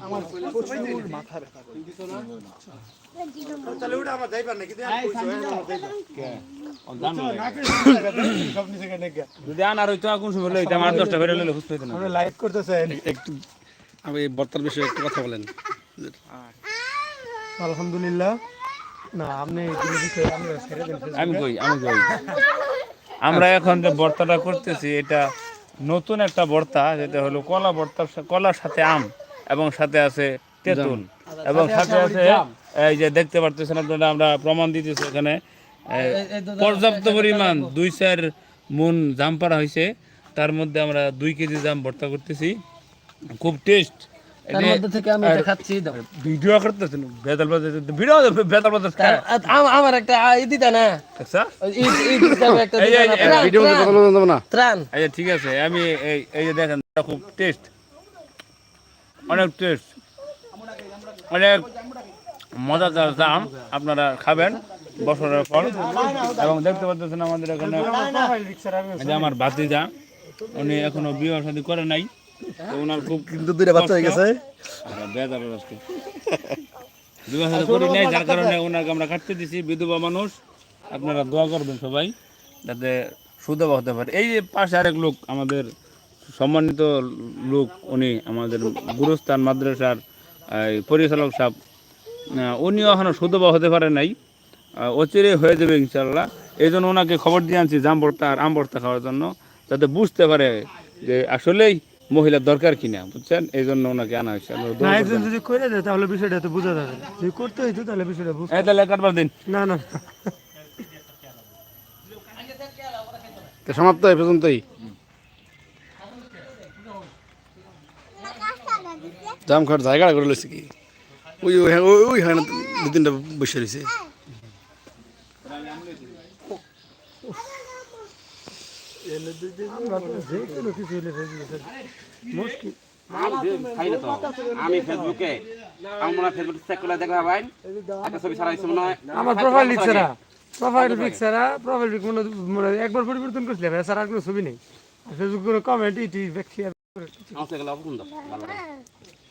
আমার প্রচুর মাথা ব্যথা তাহলে ওটা আমার যাইবার নাকি? দেন কইছো আমার যাইবার। নাকে লাগা দেন, সব নিচে কেন গিয়া। যদি আনার হইতো কোন সময় লইতে আমার দশটা বেরো লইলে হুস পাইতো না। আপনি করতেছেন। একটু আমি বর্তার বিষয়ে একটু কথা বলেন। আলহামদুলিল্লাহ। না আপনি আমি কই আমি কই? আমরা এখন যে ভর্তাটা করতেছি এটা নতুন একটা ভর্তা যেটা হলো কলা সা- কলার সাথে আম। এবং সাথে আছে তেঁতুল এবং সাথে আছে এই যে দেখতে পারতেছেন আপনারা আমরা প্রমাণ দিতেছি এখানে পর্যাপ্ত পরিমাণ দুই চার মন জাম পাড়া হয়েছে তার মধ্যে আমরা দুই কেজি জাম ভর্তা করতেছি খুব টেস্ট। ভিডিও করতেছেন বেতাল বাজার ভিডিও বেতাল বাজার আমার একটা ই দিতা না আচ্ছা ঠিক আছে আমি এই যে দেখেন খুব টেস্ট অনেক টেস্ট অনেক মজাদার দাম আপনারা খাবেন বছরের ফল এবং দেখতে পাচ্ছেন আমাদের এখানে যে আমার ভাতিজা উনি এখনও বিয়ে শাদী করে নাই। ওনার খুব কিন্তু দুইটা বাচ্চা হয়ে গেছে। বেজার আজকে বিবাহ করি নাই যার কারণে ওনাকে আমরা কাটতে দিছি। বিধবা মানুষ আপনারা দোয়া করবেন সবাই যাতে সুদবা হতে পারে। এই যে পাশে আরেক লোক আমাদের সম্মানিত লোক উনি আমাদের গুরুস্থান মাদ্রাসার পরিচালক সাহেব। আহ, উনিও এখনও সুদবা হতে পারে নাই। অচিরে হয়ে যাবে ইনশাল্লাহ এই জন্য ওনাকে খবর দিয়ে আনছি জাম ভর্তা আর আম ভর্তা খাওয়ার জন্য যাতে বুঝতে পারে যে আসলেই মহিলার দরকার কিনা বুঝছেন? এই জন্য ওনাকে আনা হয়েছে। একজন যদি করে দেয় তাহলে বিষয়টা তো বোঝা যাবে। যদি করতে হইতো তাহলে বিষয়টা বুঝ এই তাহলে কাটবার দিন। না না সমাপ্ত এই পর্যন্তই। জাম খাওয়ার জায়গা করে লইছে কি? ওই ওই ওই- ওই হয় না দু তিনটা বসে রয়েছে আমি ফেসবুকে আমরা ফেসবুক চেক করে দেখবা ভাই। একটা ছবি ছাড়া মনে হয়। আমার প্রোফাইল পিক ছাড়া। প্রোফাইল পিক ছাড়া প্রোফাইল পিক মনে মনে একবার পরিবর্তন করছিলাম এছাড়া আর কোনো ছবি নেই। ফেসবুক কোনো কমেন্ট ইটি Al tekrar bunu da.